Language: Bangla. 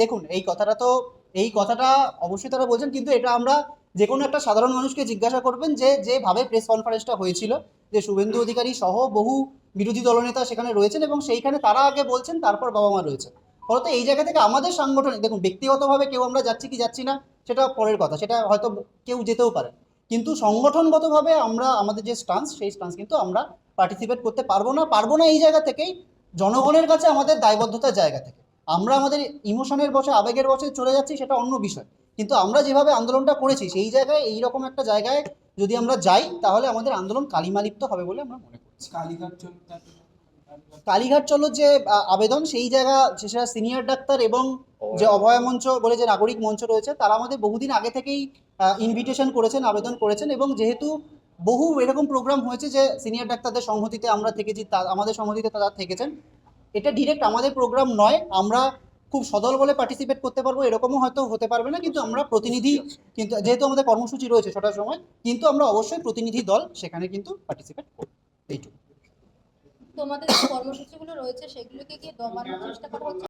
দেখুন, এই কথাটা তো, এই কথাটা অবশ্যই তারা বলছেন, কিন্তু এটা আমরা যে কোনো একটা সাধারণ মানুষকে জিজ্ঞাসা করবেন যে যেভাবে প্রেস কনফারেন্সটা হয়েছিল, যে শুভেন্দু অধিকারী সহ বহু বিরোধী দলনেতা সেখানে রয়েছেন এবং সেইখানে তারা আগে বলছেন, তারপর বাবা মা রয়েছে। ফলত এই জায়গা থেকে আমাদের সাংগঠনিক, দেখুন, ব্যক্তিগতভাবে কেউ আমরা যাচ্ছি কি যাচ্ছি না, সেটা পরের কথা, সেটা হয়তো কেউ যেতেও পারে। কিন্তু সংগঠনগতভাবে আমরা, আমাদের যে স্টান্স সেই স্টান্স কিন্তু আমরা পার্টিসিপেট করতে পারব না পারব না এই জায়গা থেকেই, জনগণের কাছে আমাদের দায়বদ্ধতার জায়গা থেকে। আমরা আমাদের ইমোশনের বসে আবেগের বসে চলে যাচ্ছি সেটা অন্য বিষয়। কিন্তু আমরা যেভাবে আন্দোলনটা করেছি সেই জায়গায় এইরকম একটা জায়গায় যদি আমরা যাই তাহলে আমাদের আন্দোলন কালিমালিপ্ত হবে বলে আমরা মনে করছি। কালীঘাট কালীঘাট চলো যে আবেদন সেই জায়গা সেটা সিনিয়র ডাক্তার এবং যে অভয় মঞ্চ বলে যে নাগরিক মঞ্চ রয়েছে তারা আমাদের বহুদিন আগে থেকেই ইনভিটেশন করেছেন আবেদন করেছেন এবং যেহেতু বহু এরকম প্রোগ্রাম হয়েছে যে সিনিয়র ডাক্তারদের সংহতিতে আমরা থেকেছি তা- আমাদের সংহতিতে তারা থেকেছেন এটা ডিরেক্ট আমাদের প্রোগ্রাম নয়, আমরা খুব সদল বলে পার্টিসিপেট করতে পারব, এরকমও হয়তো হতে পারবে না, কিন্তু আমরা প্রতিনিধি, কিন্তু যেহেতু আমাদের কর্মসূচি রয়েছে ছটার সময়, কিন্তু আমরা অবশ্যই প্রতিনিধি দল সেখানে কিন্তু পার্টিসিপেট করব, এইটুকু। তোমাদের কর্মসূচিগুলো রয়েছে, সেগুলোকে কি দমানোর চেষ্টা করা হচ্ছে?